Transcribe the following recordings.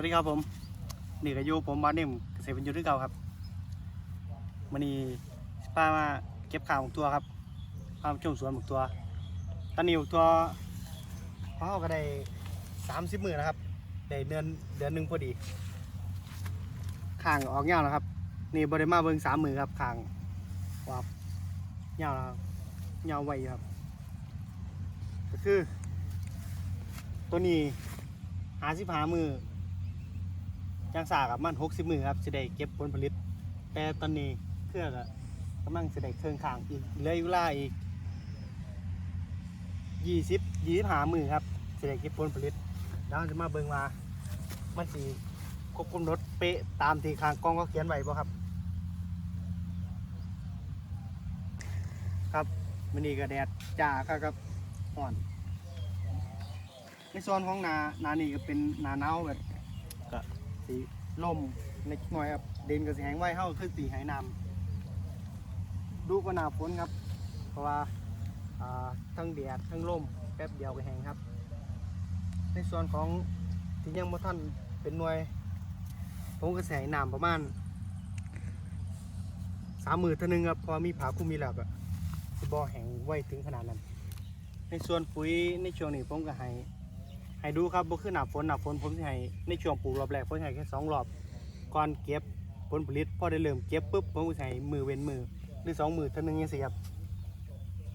วัสดีครับผม นี่ก็อยู่ผมบานนิ่มเกษตรบรรยุทธ์ที่เก่าครับมันนี้ามาเก็บข่าวของตัวครับพามาชมสวนของตัว ตอนนี้ของตัวเขาก็ได้สามสิบหมื่นนะครับได้เดือนเดือนหนึ่งพอดีข่างออกเงาแล้วครับ นี่บริมาเบิงสามหมื่นครับข่างวับเงาแล้วเงาไวอยู่ครับ ก็คือ ตัวนี้หาสิบหามือ จังสากับมันหกสิบมือครับจะได้เก็บผลผลิต แต่ตอนนี้เครื่องอะกำลังจะได้เครื่องข้างอีกเหลืออยู่ล่าอีกยี่สิบยี่สิบหามือครับจะได้เก็บผลผลิตแล้วจะมาเบิ่งว่ามันสีควบคุมรถเป๊ะตามที่ข้างกล้องก็เขียนไว้บ่ครับ ครับมันนี่ก็แดดจ้าครับอ่อนในโซนของนานานี่ก็เป็นนาหนาแบบ สีล่มในหน่อยครับเดินก็สีแหงไว้เข้าคือสีหายน้ำดูก็หนาฝนครับ เพราะว่าทั้งแดดทั้งลมแป๊บเดียวก็แหงครับ ในส่วนของที่ยังบ่ท่านเป็นหน่วย ผมก็ใส่น้ำประมาณสามหมื่นเท่านึงครับพอมีผาคลุมมีหลักอะบ่แห้งไว้ถึงขนาดนั้น ในส่วนปุ๋ยในช่วงนี้ผมก็ให้ ให้ดูครับบ่คือหนาฝนหนาฝนผมสิให้ในช่วงปลูกรอบแรกผมสิให้แค่สองรอบก่อนเก็บผลผลิตพอได้เริ่มเก็บปุ๊บผมก็สิให้มือเว้นมือหรือสองมือเท่านึงยังสิครับ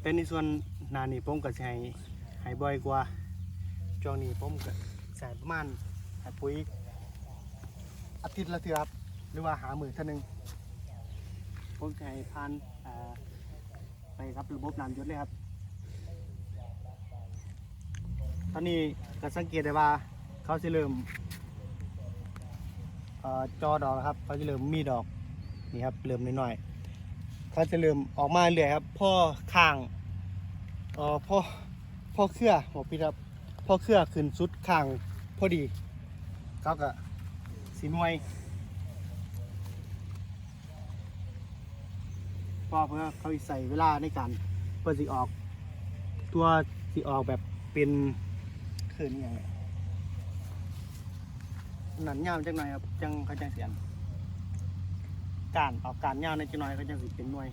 แต่ในส่วนหนานี่ผมก็สิให้ให้บ่อยกว่าช่วงนี้ผมก็ใส่ประมาณให้ปุ๋ยอาทิตย์ละเทือครับหรือว่าหามือเท่านึงผมให้ผ่านไปครับระบบน้ำหยศเลยครับ ตอนนี้ก็สังเกตได้ว่าเขาจะเริ่มออจอดอกครับ เขาจะเริ่มมีดอกนี่ครับเริ่มน้อยๆเขาจะเริ่มออกมาเรื่อยครับพ่อข้างออพ่อพ่อเครือหัวปีครับพ่อเครือขึ้นสุดข้างพอดีเขาก็สีนวยพ่อเพื่อเขาใส่เวลาในการเพื่อสิออก ตัวสิออกแบบเป็น คืนอหย่างเนี้ยหนันยาวจังหน่อยครับจังเขาจังเสียนการออกการยาวในจังหน่อยเขาจังสิเป็นหน่วย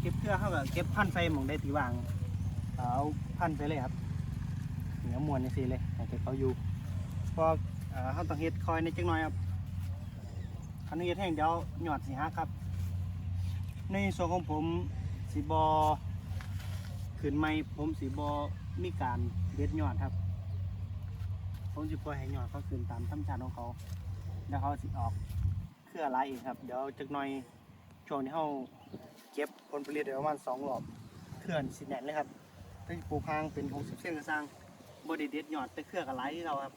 เก็บเพื่อเขาแบบเก็บพันธุ์ใส่หมองได้ตีวางเอาพันธุ์ใส่เลยครับเหนือมวนในสีเลยให้เขาอยู่ อเอ่อเขาต้องเฮ็ดคอยในจังหน่อยครับคันเฮ็ดแห้งเดี๋ยวหยอดสิฮักครับ ในส่วนของผมสีบอขึ้นไม่ผมสีบอมีการเด็ดหยอดครับ ผมจะปล่อยให้ยอดเขาขึ้นตามธรรมชาติของเขา แล้วเขาสิออกเครือหลายเองครับ เดี๋ยวจักหน่อยช่วงนี้เขาเก็บผลผลิตได้ประมาณสองรอบเคลื่อนสิแน่นเลยครับถ้าปลูกพางเป็น60เส้นก็สร้างบไดเด็ดหยอดแต่เครือกับหลายที่เราครับ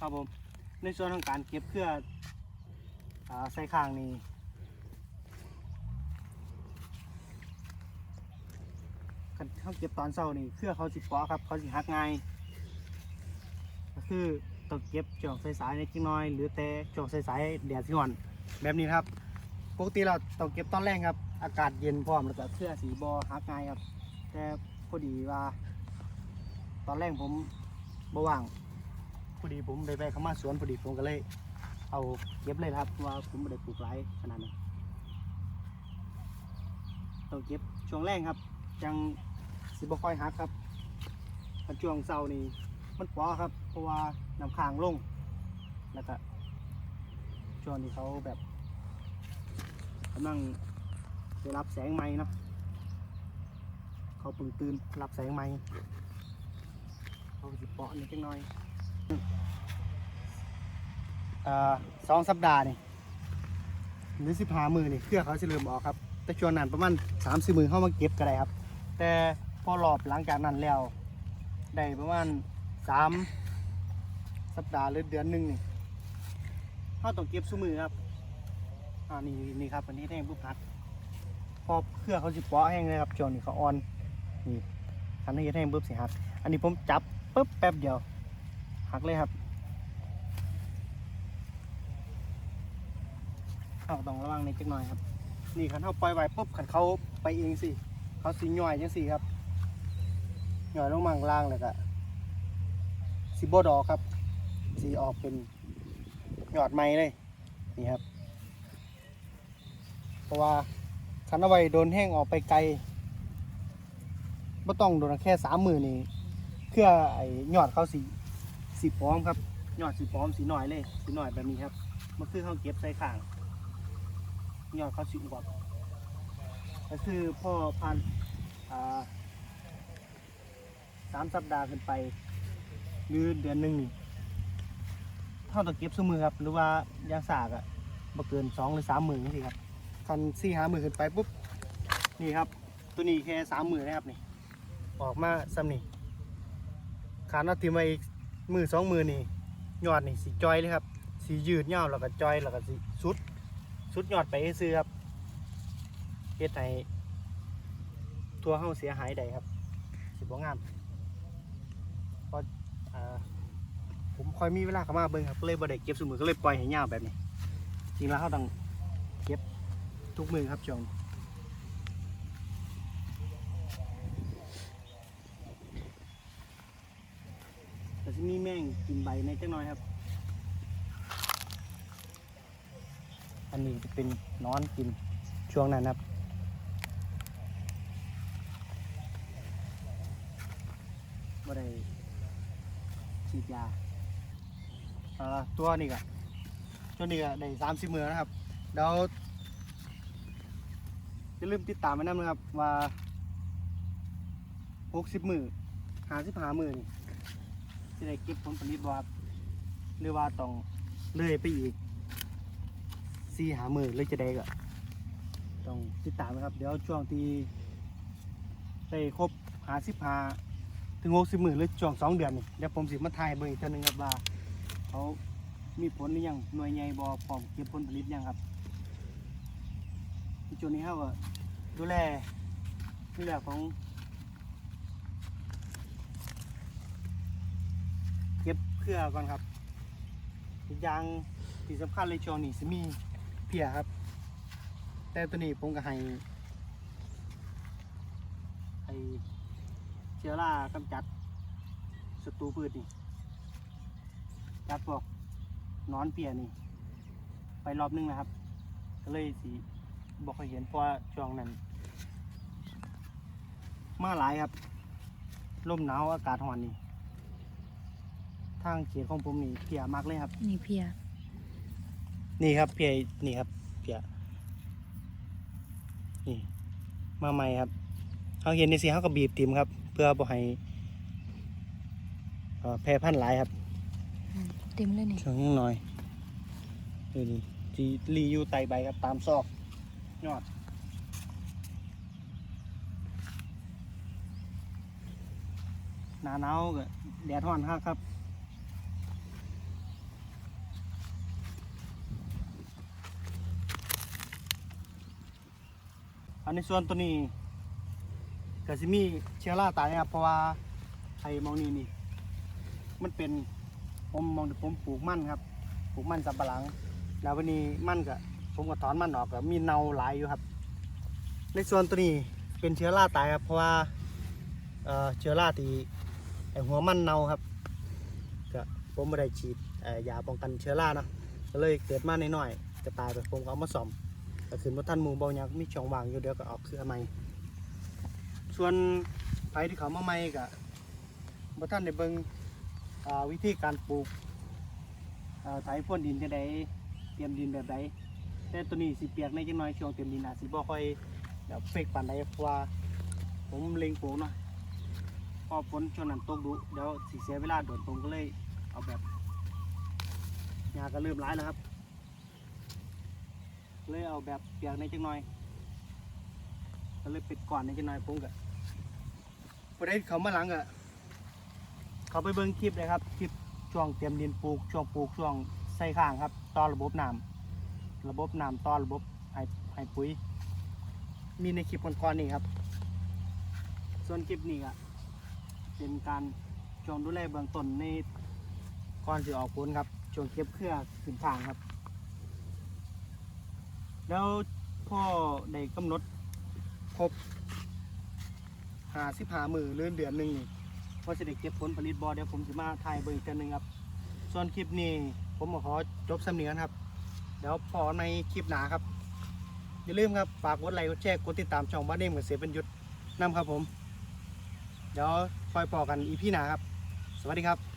ครับผม ในส่วนของการเก็บเครืออาใส่ข้างนี้คันเขาเก็บตอนเช้านี่เครือเขาสิเปาะครับ เขาสิหักง่ายก็คือต้องเก็บช่วงสายๆในกินน้อย หรือแต่ช่วงสายๆแดดสิอ่อน แบบนี้ครับปกติเราต้องเก็บตอนแรกครับ อากาศเย็นพร้อมแล้วก็เครือสีบอหักง่ายครับ แต่พอดีว่า ตอนแรกผมบ่ว่าง พอดีผมได้ไปเข้ามาสวนพอดีผมก็เลย เอาเก็บเลยครับว่าผมไม่ได้ปลูกหลายขนาดนั้นต้องเก็บช่วงแรกครับ จังสิบค่อยหักครับช่วงเสาร์นี่มันปอครับ เพราะว่าน้ำค้างลงแล้วก็ช่วงนี้เขาแบบกำลังได้รับแสงไม้เนาะเขาเพิ่งตื่นรับแสงไม้เขาก็สิเปาะนิดจังหน่อย สองสัปดาห์นี่หรือสิบห้ามือนี่เครือเขาจะเริ่มออกครับ แต่ช่วงนั้นประมาณสามสี่มือเข้ามาเก็บก็ได้ครับ แต่พอรอบหลังจากนั้นแล้วได้ประมาณสามสัปดาห์หรือเดือนหนึ่งนี่เขาต้องเก็บซุมือครับอ่านี่นี่ครับอันนี้แห้งปุ๊บหัดพอเครือเขาสิเปาะแห้งเลยครับช่วงนี้เขาอ่อนนี่คันนี้แห้งปุ๊บสิหักอันนี้ผมจับปุ๊บแป๊บเดียว หักเลยครับเอาต้องระวังในจักหน่อยครับ นี่คันเขาปล่อยไว้ปุ๊บคันเขาไปเองสิเขาสิย่อยจังสิครับหย่อยลงมาข้างล่างเลยก็สิบดออกครับ สีออกเป็นหยอดไม้เลยนี่ครับ เพราะว่าคันเอาไว้โดนแห้งออกไปไกลไม่ต้องโดนแค่สามมือนี่เพื่อไอ้ยอดเขาสี สีพร้อมครับยอดสีพร้อมสีหน่อยเลยสีหน่อยแบบนี้ครับมันคือเขาเก็บใส่ข้างยอดเขาสีอวบก็คือพ่อพันสามสัปดาห์ขึ้นไป หรือเดือนหนึ่งนี่เท่าตะเก็บสมือครับ หรือว่ายางสากอะบ่เกินสองหรือสามหมื่นนี่สิครับคันสี่หาหมื่นขึ้นไปปุ๊บนี่ครับ ตัวนี้แค่สามหมื่นนะครับนี่ออกมาซ้ำนี่ขาดเอาติมาอีก มือสองมือนี่ยอดนี่สีจอยเลยครับสียืดเงาวแล้วก็จอยแล้วก็สีสุดสุดยอดไปซื้อครับเฮ็ดให้ตัวเฮาเสียหายใดครับ สิบ่งามพอผมคอยมีเวลาเข้ามาเบิ่งครับเลยบ่ได้เก็บสมือก็เลยปล่อยให้ยาวแบบนี้ จริงแล้วเขาต้องเก็บทุกมือครับช่วง แต่ที่มีแม่งกินใบในจังน้อยครับ อันนี้จะเป็นนอนกินช่วงนั้นครับบ่ได้ฉีดยาตัวนี้ก็ตัวนี้ก็ได้สามสิบมือนะครับเดี๋ยวอย่าลืมติดตามไว้นำนะครับว่าหกสิบมือหาสิบหามือนี่ จะได้เก็บผลผลิตบ่ครับหรือว่าต้องเลยไปอีกสี่หามือเลยจะได้ก็ต้องติดตามนะครับ เดี๋ยวช่วงที่ได้ครบหาสิบหาถึงหกสิบหมือหรือช่วงสองเดือนนี่เดี๋ยวผมสิมาถ่ายเบิ่งอีกเทีนึงครับว่าเขามีผลหรือยังหน่วยใหญ่บอพร้อมเก็บผลผลิตยังครับจุดนี้เขาก็ดูแลดูแลของ เกลือก่อนครับอีกอย่างที่สำคัญเลยช่วงนี้จะมีเพียครับ แต่ตัวนี้ผมก็ให้ให้เชื้อรากำจัดศัตรูพืชนี่จับพวกนอนเปียนี่ ไปรอบนึงนะครับ ก็เลยสีบอกให้เห็นเพราะว่าช่วงนั้น มาหลายครับลมหนาวอากาศร้อนนี่ ทางเขียของผมนี่เพียมากเลยครับ นี่เพีย นี่ครับเพียนี่ครับเพียนี่มาใหม่ครับเขาเห็นในสีเขาก็บีบติมครับ เพื่อบ่ให้เอ่อแพร่พันธุ์หลายครับอืมเต็มเลยนี่ช่วงยังน้อยดูนี่จีรีอยู่ไตใบครับตามซอกยอดหนาหนาวก็แดดร้อนครับครับ อันในส่วนตัวนี้ก็สิมีเชื้อราตายนะครับเพราะว่าไอ้มองนี่นี่มันเป็นผมมองผมปลูกมันครับปลูกมันสับปะหลัง แล้ววันนี้มันก็ผมก็ถอนมันออกก็มีเนาหลายอยู่ครับ ในส่วนตัวนี้เป็นเชื้อราตายครับเพราะว่าเอ่อเชื้อราที่ไอ้หัวมันเนาครับก็ผมไม่ได้ฉีดยาป้องกันเชื้อราเนาะก็เลยเกิดมาหน่อยๆจะตายไปผมก็เอามาซ่อม ก็คือมาท่านหมูเบาหยังมีช่องว่างอยู่เดี๋ยวก็ออกเครือใหม่ส่วนไผที่เขามาใหม่ก็บ่ท่านได้เบิ่งอ่าวิธีการปลูกอ่าไถพ่นดินจะไดเตรียมดินแบบใดแต่ตัวนี้สิเปียกในจังน้อยช่วงเตรียมดินอาจสิบ่ค่อยแบบเฟกปานใดเพราะว่าผมเล็งปลูกเนาะพอฝนช่วงนั้นตกดุเดี๋ยวสิเสียเวลาโดดผมก็เลยเอาแบบหญ้าก็เริ่มร้ายแล้วครับ เลยเอาแบบเปียกในจังหน้อยก็เลยปิดก่อนในจังหน้อยผมก็พอได้เขามาหลังอะเขาไปเบิ้งคลิปเลยครับคลิปช่วงเตรียมดินปลูกช่วงปลูกช่วงใส่ข้างครับต่อระบบน้ำระบบน้ำต่อระบบให้ให้ปุ๋ย มีในคลิปก่อนๆนี่ครับ ส่วนคลิปนี้ก็เป็นการช่วงดูแลเบื้องต้นในก่อนที่ออกผลครับช่วงเก็บเครือขึ้นทางครับ แล้วพ่อได้กำหนดครบหาสิบหามือเลื่อนเดือนหนึ่งนี่ว่าจะได้เก็บผลผลิตบอเดี๋ยวผมจะมาถ่ายเบอร์อีกเทื่อหนึ่งครับ ส่วนคลิปนี้ผมขอจบสำเนียงครับ เดี๋ยวพอในคลิปหนาครับ อย่าลืมครับ ฝากกดไลค์กดแชร์กดติดตามช่องบ้านเนมกับเสียเป็นยุทธนำครับผม เดี๋ยวคอยพอกันอีพี่หนาครับ สวัสดีครับ